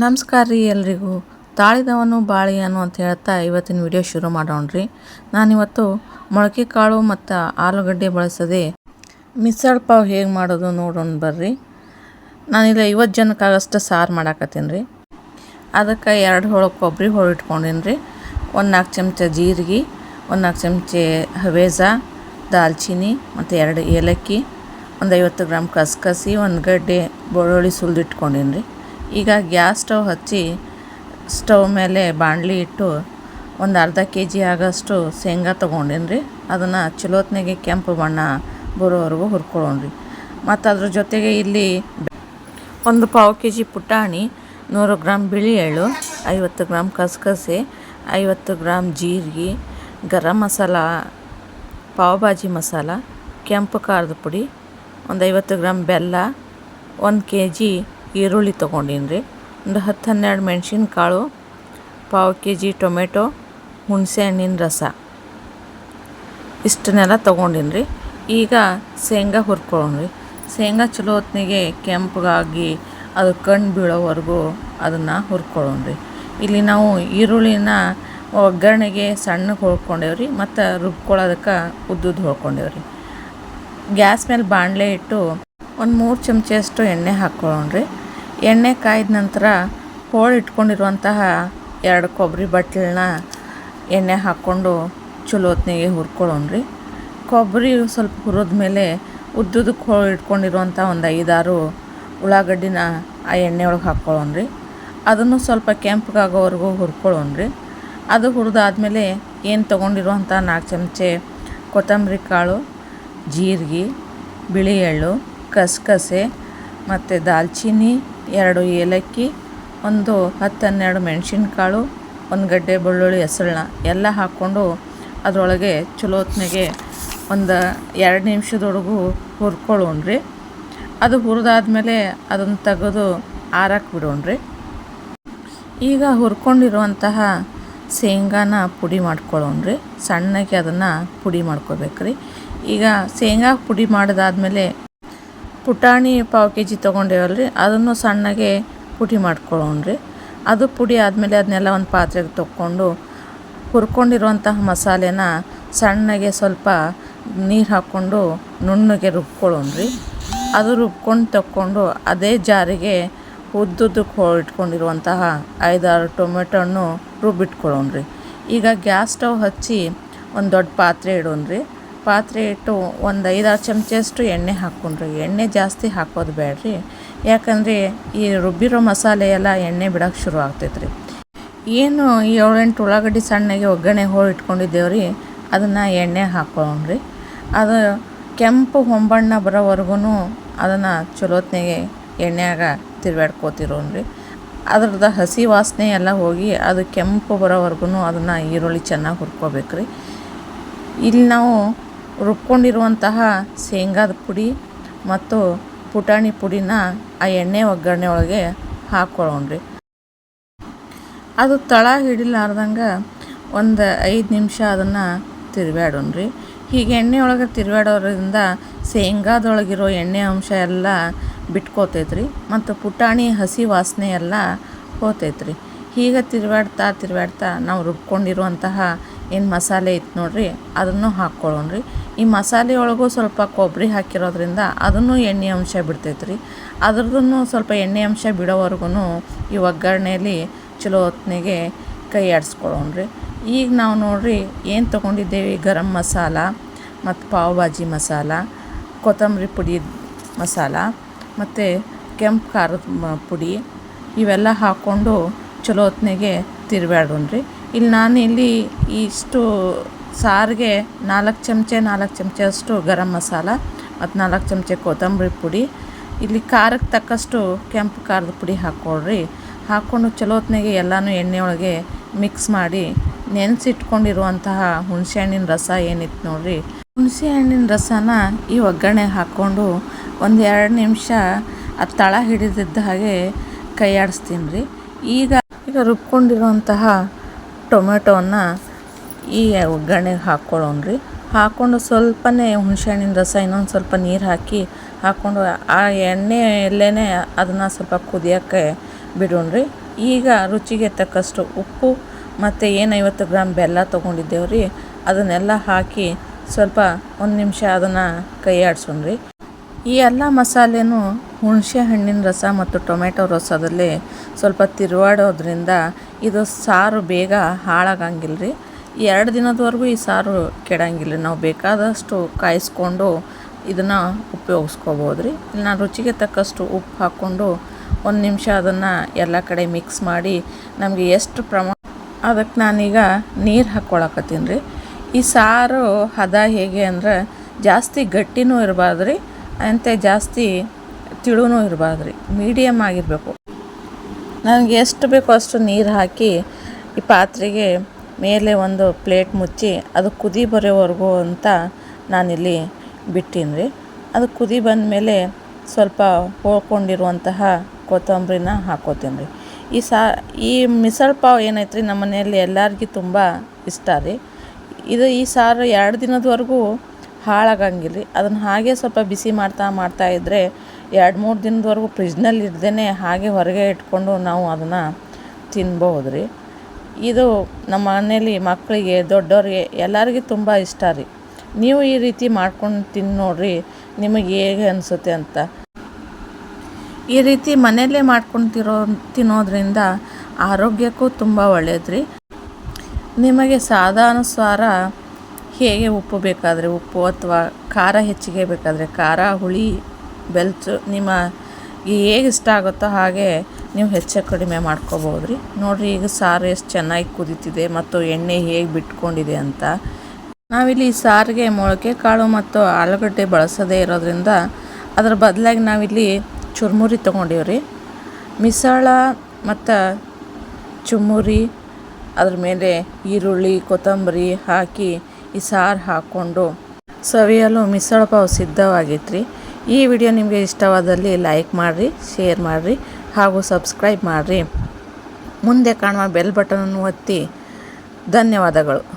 ನಮಸ್ಕಾರ ರೀ ಎಲ್ರಿಗೂ. ತಾಳಿದವನು ಬಾಳಿಯನು ಅಂತ ಹೇಳ್ತಾ ಇವತ್ತಿನ ವಿಡಿಯೋ ಶುರು ಮಾಡೋಣ ರೀ ನಾನಿವತ್ತು ಮೊಳಕೆ ಕಾಳು ಮತ್ತು ಆಲೂಗಡ್ಡೆ ಬಳಸದೆ ಮಿಸಲ್ ಪಾವ್ ಹೇಗೆ ಮಾಡೋದು ನೋಡೋಣ ಬರ್ರಿ. ನಾನಿಲ್ಲ ಐವತ್ತು ಜನಕ್ಕಾಗಷ್ಟು ಸಾರು ಮಾಡಾಕತ್ತೀನಿ ರೀ ಅದಕ್ಕೆ ಎರಡು ಹೋಳು ಕೊಬ್ಬರಿ ಹೋಳು ಇಟ್ಕೊಂಡೀನಿ ರೀ ಒಂದು ನಾಲ್ಕು ಚಮಚ ಜೀರಿಗೆ, ಒಂದು ನಾಲ್ಕು ಚಮಚ ಹವೇಜ ದಾಲ್ಚಿನ್ನಿ ಮತ್ತು ಎರಡು ಏಲಕ್ಕಿ, ಒಂದು ಐವತ್ತು ಗ್ರಾಮ್ ಕಸಕಸಿ, ಒಂದು ಗಡ್ಡೆ ಬೆಳ್ಳುಳ್ಳಿ ಸುಲಿದಿಟ್ಕೊಂಡೀನಿ ರೀ ಈಗ ಗ್ಯಾಸ್ ಸ್ಟವ್ ಹಚ್ಚಿ ಸ್ಟವ್ ಮೇಲೆ ಬಾಣಲಿ ಇಟ್ಟು ಒಂದು ಅರ್ಧ ಕೆ ಜಿ ಆಗೋಷ್ಟು ಶೇಂಗಾ ತೊಗೊಂಡೀನಿ ರೀ? ಅದನ್ನು ಚಲೋತ್ನಾಗೆ ಕೆಂಪು ಬಣ್ಣ ಬರೋವರೆಗೂ ಹುರ್ಕೊಳ್ಳೋಣ್ರಿ ಮತ್ತು ಅದ್ರ ಜೊತೆಗೆ ಇಲ್ಲಿ ಒಂದು ಪಾವು ಕೆ ಜಿ ಪುಟಾಣಿ, ನೂರು ಗ್ರಾಮ್ ಬಿಳಿ ಎಳ್ಳು, ಐವತ್ತು ಗ್ರಾಮ್ ಕಸಕಸೆ, ಐವತ್ತು ಗ್ರಾಮ್ ಜೀರಿಗೆ, ಗರಂ ಮಸಾಲ, ಪಾವ್ ಭಾಜಿ ಮಸಾಲ, ಕೆಂಪು ಖಾರದ ಪುಡಿ, ಒಂದು ಐವತ್ತು ಗ್ರಾಮ್ ಬೆಲ್ಲ, ಒಂದು ಕೆ ಜಿ ಈರುಳ್ಳಿ ತೊಗೊಂಡೀನಿ ರೀ. ಒಂದು ಹತ್ತು ಹನ್ನೆರಡು ಮೆಣಸಿನ್ಕಾಳು, ಪಾವು ಕೆ ಜಿ ಟೊಮೆಟೊ, ಹುಣಸೆ ಹಣ್ಣಿನ ರಸ. ಇಷ್ಟನ್ನೆಲ್ಲ ತೊಗೊಂಡೀನಿ ರೀ. ಈಗ ಶೇಂಗಾ ಹುರ್ಕೊಳ್ಳೋಣ್ರಿ ಶೇಂಗಾ ಚಲೋ ಹೊತ್ತಿಗೆ ಕೆಂಪಗಾಗಿ ಅದು ಕಣ್ಣು ಬೀಳೋವರೆಗೂ ಅದನ್ನು ಹುರ್ಕೊಳ್ಳೋಣ್ರಿ ಇಲ್ಲಿ ನಾವು ಈರುಳ್ಳಿನ ಒಗ್ಗರಣೆಗೆ ಸಣ್ಣಗೆ ಹೊಳ್ಕೊಂಡೇವ್ರಿ ಮತ್ತು ರುಬ್ಕೊಳ್ಳೋದಕ್ಕೆ ಉದ್ದುದ್ದು ಹೊಳ್ಕೊಂಡೇವ್ರಿ ಗ್ಯಾಸ್ ಮೇಲೆ ಬಾಣಲೆ ಇಟ್ಟು ಒಂದು ಮೂರು ಚಮಚಷ್ಟು ಎಣ್ಣೆ ಹಾಕ್ಕೊಳ್ಳೋಣ್ರಿ ಎಣ್ಣೆ ಕಾಯ್ದ ನಂತರ ಹೋಳು ಇಟ್ಕೊಂಡಿರುವಂತಹ ಎರಡು ಕೊಬ್ಬರಿ ಬಟ್ಲನ್ನ ಎಣ್ಣೆ ಹಾಕ್ಕೊಂಡು ಚಲೋ ಹುರ್ಕೊಳ್ಳೋಣ ರೀ ಕೊಬ್ಬರಿ ಸ್ವಲ್ಪ ಹುರಿದ ಮೇಲೆ ಉದ್ದುದಕ್ಕೆ ಹೋಳು ಇಟ್ಕೊಂಡಿರುವಂಥ ಒಂದು ಐದಾರು ಉಳ್ಳಾಗಡ್ಡಿನ ಆ ಎಣ್ಣೆ ಒಳಗೆ ಹಾಕ್ಕೊಳ್ಳೋಣ್ರಿ. ಅದನ್ನು ಸ್ವಲ್ಪ ಕೆಂಪಗಾಗೋವರೆಗೂ ಹುರ್ಕೊಳ್ಳೋಣ್ರಿ. ಅದು ಹುರಿದಾದ್ಮೇಲೆ ಏನು ತೊಗೊಂಡಿರುವಂಥ ನಾಲ್ಕು ಚಮಚೆ ಕೊತ್ತಂಬರಿ ಕಾಳು, ಜೀರಿಗೆ, ಬಿಳಿ ಎಳ್ಳು, ಕಸಕಸೆ ಮತ್ತು ದಾಲ್ಚಿನ್ನಿ, ಎರಡು ಏಲಕ್ಕಿ, ಒಂದು ಹತ್ತು ಹನ್ನೆರಡು ಮೆಣಸಿನ್ಕಾಳು, ಒಂದು ಗಡ್ಡೆ ಬೆಳ್ಳುಳ್ಳಿ ಹೆಸಳನ್ನ ಎಲ್ಲ ಹಾಕ್ಕೊಂಡು ಅದರೊಳಗೆ ಚಲೋ ಹೊತ್ನಾಗೆ ಒಂದು ಎರಡು ನಿಮಿಷದೊಳಗೂ ಹುರ್ಕೊಳ್ಳೋಣ್ರಿ. ಅದು ಹುರಿದಾದ್ಮೇಲೆ ಅದನ್ನು ತೆಗೆದು ಆರಕ್ಕೆ ಬಿಡೋಣ್ರಿ. ಈಗ ಹುರ್ಕೊಂಡಿರುವಂತಹ ಶೇಂಗಾನ ಪುಡಿ ಮಾಡ್ಕೊಳ್ಳೋಣ್ರಿ. ಸಣ್ಣಗೆ ಅದನ್ನು ಪುಡಿ ಮಾಡ್ಕೋಬೇಕ್ರಿ. ಈಗ ಶೇಂಗಾ ಪುಡಿ ಮಾಡಿದಾದ್ಮೇಲೆ ಪುಟಾಣಿ ಪಾವು ಕೆ ಜಿ ತೊಗೊಂಡೇವಲ್ರಿ ಅದನ್ನು ಸಣ್ಣಗೆ ಪುಡಿ ಮಾಡ್ಕೊಳ್ಳೋಣ್ರಿ. ಅದು ಪುಡಿ ಆದಮೇಲೆ ಅದನ್ನೆಲ್ಲ ಒಂದು ಪಾತ್ರೆಗೆ ತೊಗೊಂಡು ಹುರ್ಕೊಂಡಿರುವಂತಹ ಮಸಾಲೆನ ಸಣ್ಣಗೆ ಸ್ವಲ್ಪ ನೀರು ಹಾಕ್ಕೊಂಡು ನುಣ್ಣಗೆ ರುಬ್ಕೊಳ್ಳೋಣ್ರಿ. ಅದು ರುಬ್ಕೊಂಡು ತಕ್ಕೊಂಡು ಅದೇ ಜಾರಿಗೆ ಉದ್ದುದ್ದಕ್ಕೆ ಹೋ ಇಟ್ಕೊಂಡಿರುವಂತಹ ಐದಾರು ಹಣ್ಣು ರುಬ್ಬಿಟ್ಕೊಳ್ಳೋಣ್ರಿ. ಈಗ ಗ್ಯಾಸ್ ಸ್ಟವ್ ಹಚ್ಚಿ ಒಂದು ದೊಡ್ಡ ಪಾತ್ರೆ ಇಡೋಣ್ರಿ. ಪಾತ್ರೆ ಇಟ್ಟು ಒಂದು ಐದಾರು ಚಮಚಷ್ಟು ಎಣ್ಣೆ ಹಾಕ್ಕೊಂಡ್ರಿ. ಎಣ್ಣೆ ಜಾಸ್ತಿ ಹಾಕೋದು ಬೇಡ್ರಿ ಯಾಕಂದರೆ ಈ ರುಬ್ಬಿರೋ ಮಸಾಲೆ ಎಲ್ಲ ಎಣ್ಣೆ ಬಿಡೋಕೆ ಶುರು ಆಗ್ತೈತ್ರಿ. ಏನು ಏಳೆಂಟು ಉಳ್ಳಾಗಡ್ಡಿ ಸಣ್ಣಗೆ ಒಗ್ಗರಣೆ ಹೋಳು ಇಟ್ಕೊಂಡಿದ್ದೇವ್ರಿ, ಅದನ್ನು ಎಣ್ಣೆ ಹಾಕೊಂಡ್ರಿ ಅದು ಕೆಂಪು ಹೊಂಬಣ್ಣ ಬರೋವರೆಗೂ ಅದನ್ನು ಚಲೋತ್ನಾಗೆ ಎಣ್ಣೆಯಾಗ ತಿರ್ಗಾಡ್ಕೋತಿರೋಣ್ರಿ ಅದ್ರದ್ದು ಹಸಿ ವಾಸನೆ ಎಲ್ಲ ಹೋಗಿ ಅದು ಕೆಂಪು ಬರೋವರೆಗೂ ಅದನ್ನು ಈರುಳ್ಳಿ ಚೆನ್ನಾಗಿ ಹುರ್ಕೋಬೇಕ್ರಿ. ಇಲ್ಲಿ ನಾವು ರುಬ್ಕೊಂಡಿರುವಂತಹ ಶೇಂಗಾದ ಪುಡಿ ಮತ್ತು ಪುಟಾಣಿ ಪುಡಿನ ಆ ಎಣ್ಣೆ ಒಗ್ಗರಣೆ ಒಳಗೆ ಹಾಕ್ಕೊಳ್ಳೋಣ್ರಿ. ಅದು ತಳ ಹಿಡಿಲಾರ್ದಂಗೆ ಒಂದು ಐದು ನಿಮಿಷ ಅದನ್ನು ತಿರುಗಾಡೋಣ್ರಿ ಹೀಗೆ ಎಣ್ಣೆ ಒಳಗೆ ತಿರುಗಾಡೋದ್ರಿಂದ ಶೇಂಗಾದೊಳಗಿರೋ ಎಣ್ಣೆ ಅಂಶ ಎಲ್ಲ ಬಿಟ್ಕೋತೈತ್ರಿ ಮತ್ತು ಪುಟಾಣಿ ಹಸಿ ವಾಸನೆ ಎಲ್ಲ ಹೋತೈತ್ರಿ. ಹೀಗೆ ತಿರುಗಾಡ್ತಾ ತಿರುಗಾಡ್ತಾ ನಾವು ರುಬ್ಕೊಂಡಿರುವಂತಹ ಏನು ಮಸಾಲೆ ಇತ್ತು ನೋಡ್ರಿ, ಅದನ್ನು ಹಾಕ್ಕೊಳ್ಳೋಣ್ರಿ. ಈ ಮಸಾಲೆ ಒಳಗೂ ಸ್ವಲ್ಪ ಕೊಬ್ಬರಿ ಹಾಕಿರೋದ್ರಿಂದ ಅದನ್ನು ಎಣ್ಣೆ ಅಂಶ ಬಿಡ್ತೈತ್ರಿ. ಅದ್ರದ್ದು ಸ್ವಲ್ಪ ಎಣ್ಣೆ ಅಂಶ ಬಿಡೋವರೆಗೂ ಈ ಒಗ್ಗರಣೆಯಲ್ಲಿ ಚಲೋ ಹೊತ್ತನಿಗೆ ಕೈ ಆಡಿಸ್ಕೊಳ್ಳೋಣ್ರಿ ಈಗ ನಾವು ನೋಡ್ರಿ ಏನು ತೊಗೊಂಡಿದ್ದೇವೆ? ಗರಂ ಮಸಾಲ ಮತ್ತು ಪಾವ್ ಭಾಜಿ ಮಸಾಲ, ಕೊತ್ತಂಬರಿ ಪುಡಿ ಮಸಾಲ ಮತ್ತು ಕೆಂಪು ಖಾರದ ಪುಡಿ ಇವೆಲ್ಲ ಹಾಕ್ಕೊಂಡು ಚಲೋ ಹೊತ್ನಾಗೆ ರೀ ಇಲ್ಲಿ ನಾನು ಇಲ್ಲಿ ಇಷ್ಟು ಸಾರಿಗೆ ನಾಲ್ಕು ಚಮಚೆ, ನಾಲ್ಕು ಚಮಚ ಅಷ್ಟು ಗರಂ ಮಸಾಲ ಮತ್ತು ನಾಲ್ಕು ಚಮಚೆ ಕೊತ್ತಂಬರಿ ಪುಡಿ. ಇಲ್ಲಿ ಖಾರಕ್ಕೆ ತಕ್ಕಷ್ಟು ಕೆಂಪು ಖಾರದ ಪುಡಿ ಹಾಕ್ಕೊಳ್ರಿ. ಹಾಕ್ಕೊಂಡು ಚಲೋ ಹೊತ್ನಾಗೆ ಎಲ್ಲನೂ ಎಣ್ಣೆಯೊಳಗೆ ಮಿಕ್ಸ್ ಮಾಡಿ ನೆನೆಸಿಟ್ಕೊಂಡಿರುವಂತಹ ಹುಣಸೆ ಹಣ್ಣಿನ ರಸ ಏನಿತ್ತು ನೋಡ್ರಿ. ಹುಣಸೆ ಹಣ್ಣಿನ ರಸನ ಈ ಒಗ್ಗರಣೆ ಹಾಕ್ಕೊಂಡು ಒಂದು ಎರಡು ನಿಮಿಷ ಅದು ತಳ ಹಿಡಿದಿದ್ದ ಹಾಗೆ ಕೈಯಾಡಿಸ್ತೀನಿ ರೀ. ಈಗ ಈಗ ರುಬ್ಕೊಂಡಿರುವಂತಹ ಟೊಮೆಟೊನ ಈ ಒಗ್ಗರಣೆಗೆ ಹಾಕ್ಕೊಳ್ಳೋಣ್ರಿ. ಹಾಕ್ಕೊಂಡು ಸ್ವಲ್ಪನೇ ಹುಣಸೆ ಹಣ್ಣಿನ ರಸ, ಇನ್ನೊಂದು ಸ್ವಲ್ಪ ನೀರು ಹಾಕಿ ಹಾಕ್ಕೊಂಡು ಆ ಎಣ್ಣೆಯಲ್ಲೇ ಅದನ್ನು ಸ್ವಲ್ಪ ಕುದಿಯೋಕ್ಕೆ ಬಿಡೋಣ್ರಿ. ಈಗ ರುಚಿಗೆ ತಕ್ಕಷ್ಟು ಉಪ್ಪು ಮತ್ತು ಏನು ಐವತ್ತು ಗ್ರಾಮ್ ಬೆಲ್ಲ ತೊಗೊಂಡಿದ್ದೇವೆ ರೀ ಅದನ್ನೆಲ್ಲ ಹಾಕಿ ಸ್ವಲ್ಪ ಒಂದು ನಿಮಿಷ ಅದನ್ನು ಕೈ ರೀ ಈ ಎಲ್ಲ ಮಸಾಲೆನೂ ಹುಣಸೆ ಹಣ್ಣಿನ ರಸ ಮತ್ತು ಟೊಮೆಟೊ ರಸದಲ್ಲಿ ಸ್ವಲ್ಪ ತಿರುವಾಡೋದ್ರಿಂದ ಇದು ಸಾರು ಬೇಗ ಹಾಳಾಗಂಗಿಲ್ಲ ರೀ ಎರಡು ದಿನದವರೆಗೂ ಈ ಸಾರು ಕೆಡಂಗಿಲ್ಲ. ನಾವು ಬೇಕಾದಷ್ಟು ಕಾಯಿಸ್ಕೊಂಡು ಇದನ್ನು ಉಪಯೋಗಿಸ್ಕೋಬೋದು ರೀ ನಾನು ರುಚಿಗೆ ತಕ್ಕಷ್ಟು ಉಪ್ಪು ಹಾಕ್ಕೊಂಡು ಒಂದು ನಿಮಿಷ ಅದನ್ನು ಎಲ್ಲ ಕಡೆ ಮಿಕ್ಸ್ ಮಾಡಿ ನಮಗೆ ಎಷ್ಟು ಪ್ರಮಾಣ ಅದಕ್ಕೆ ನಾನೀಗ ನೀರು ಹಾಕ್ಕೊಳಕತ್ತೀನಿ ರೀ. ಈ ಸಾರು ಹದ ಹೇಗೆ ಅಂದ್ರೆ ಜಾಸ್ತಿ ಗಟ್ಟಿನೂ ಇರಬಾರ್ದು ರೀ ಅಂತೆ ಜಾಸ್ತಿ ತಿಳುನೂ ಇರಬಾರ್ದು ರೀ ಮೀಡಿಯಮ್ ಆಗಿರಬೇಕು. ನನಗೆ ಎಷ್ಟು ಬೇಕೋ ಅಷ್ಟು ನೀರು ಹಾಕಿ ಈ ಪಾತ್ರೆಗೆ ಮೇಲೆ ಒಂದು ಪ್ಲೇಟ್ ಮುಚ್ಚಿ ಅದು ಕುದಿ ಬರೋವರೆಗೂ ಅಂತ ನಾನಿಲ್ಲಿ ಬಿಟ್ಟೀನಿ ರೀ ಅದು ಕುದಿ ಬಂದ ಮೇಲೆ ಸ್ವಲ್ಪ ಹೋಳ್ಕೊಂಡಿರುವಂತಹ ಕೊತ್ತಂಬರಿನ ಹಾಕೋತೀನಿ ರೀ ಈ ಸಾ, ಈ ಮಿಸಲ್ ಪಾವ್ ಏನೈತೆ ರೀ ನಮ್ಮ ಮನೆಯಲ್ಲಿ ಎಲ್ಲರಿಗೂ ತುಂಬ ಇಷ್ಟ ರೀ. ಇದು ಈ ಸಾರು ಎರಡು ದಿನದವರೆಗೂ ಹಾಳಾಗಂಗಿಲ್ಲ ರೀ ಅದನ್ನು ಹಾಗೆ ಸ್ವಲ್ಪ ಬಿಸಿ ಮಾಡ್ತಾ ಮಾಡ್ತಾ ಇದ್ದರೆ ಎರಡು ಮೂರು ದಿನದವರೆಗೂ ಫ್ರಿಜ್ನಲ್ಲಿ ಇಡ್ದೇ ಹಾಗೆ ಹೊರಗೆ ಇಟ್ಕೊಂಡು ನಾವು ಅದನ್ನು ತಿನ್ಬೋದು ರೀ ಇದು ನಮ್ಮ ಮನೇಲಿ ಮಕ್ಕಳಿಗೆ ದೊಡ್ಡವ್ರಿಗೆ ಎಲ್ಲರಿಗೂ ತುಂಬ ಇಷ್ಟ ರೀ. ನೀವು ಈ ರೀತಿ ಮಾಡ್ಕೊಂಡು ತಿಂದು ನೋಡ್ರಿ, ನಿಮಗೆ ಹೇಗೆ ಅನಿಸುತ್ತೆ ಅಂತ. ಈ ರೀತಿ ಮನೆಯಲ್ಲೇ ಮಾಡ್ಕೊಂಡು ತಿರೋ ತಿನ್ನೋದ್ರಿಂದ ಆರೋಗ್ಯಕ್ಕೂ ತುಂಬ ಒಳ್ಳೇದು ರೀ. ನಿಮಗೆ ಸಾಧಾನುಸಾರ ಹೇಗೆ ಉಪ್ಪು ಬೇಕಾದರೆ ಉಪ್ಪು ಅಥವಾ ಖಾರ ಹೆಚ್ಚಿಗೆ ಬೇಕಾದರೆ ಖಾರ, ಹುಳಿ, ಬೆಲ್ಚು ನಿಮ್ಮ ಹೇಗೆ ಇಷ್ಟ ಆಗುತ್ತೋ ಹಾಗೆ ನೀವು ಹೆಚ್ಚು ಕಡಿಮೆ ಮಾಡ್ಕೋಬೋದು ರೀ ನೋಡಿರಿ ಈಗ ಸಾರು ಎಷ್ಟು ಚೆನ್ನಾಗಿ ಕುದೀತಿದೆ ಮತ್ತು ಎಣ್ಣೆ ಹೇಗೆ ಬಿಟ್ಕೊಂಡಿದೆ ಅಂತ. ನಾವಿಲ್ಲಿ ಸಾರಿಗೆ ಮೊಳಕೆ ಕಾಳು ಮತ್ತು ಆಲೂಗಡ್ಡೆ ಬಳಸದೇ ಇರೋದ್ರಿಂದ ಅದರ ಬದಲಾಗಿ ನಾವಿಲ್ಲಿ ಚುರ್ಮುರಿ ರೀ ಮಿಸಳ ಮತ್ತು ಚುಮ್ಮುರಿ ಅದ್ರ ಮೇಲೆ ಈರುಳ್ಳಿ, ಕೊತ್ತಂಬರಿ ಹಾಕಿ ಈ ಸಾರು ಹಾಕ್ಕೊಂಡು ಸವಿಯಲು ಮಿಸಳ ಪಾವು ಸಿದ್ಧವಾಗಿತ್ತು ರೀ ಈ ವಿಡಿಯೋ ನಿಮಗೆ ಇಷ್ಟವಾದಲ್ಲಿ ಲೈಕ್ ಮಾಡಿರಿ, ಶೇರ್ ಮಾಡಿರಿ ಹಾಗೂ ಸಬ್ಸ್ಕ್ರೈಬ್ ಮಾಡಿರಿ. ಮುಂದೆ ಕಾಣುವ ಬೆಲ್ ಬಟನನ್ನು ಒತ್ತಿ. ಧನ್ಯವಾದಗಳು.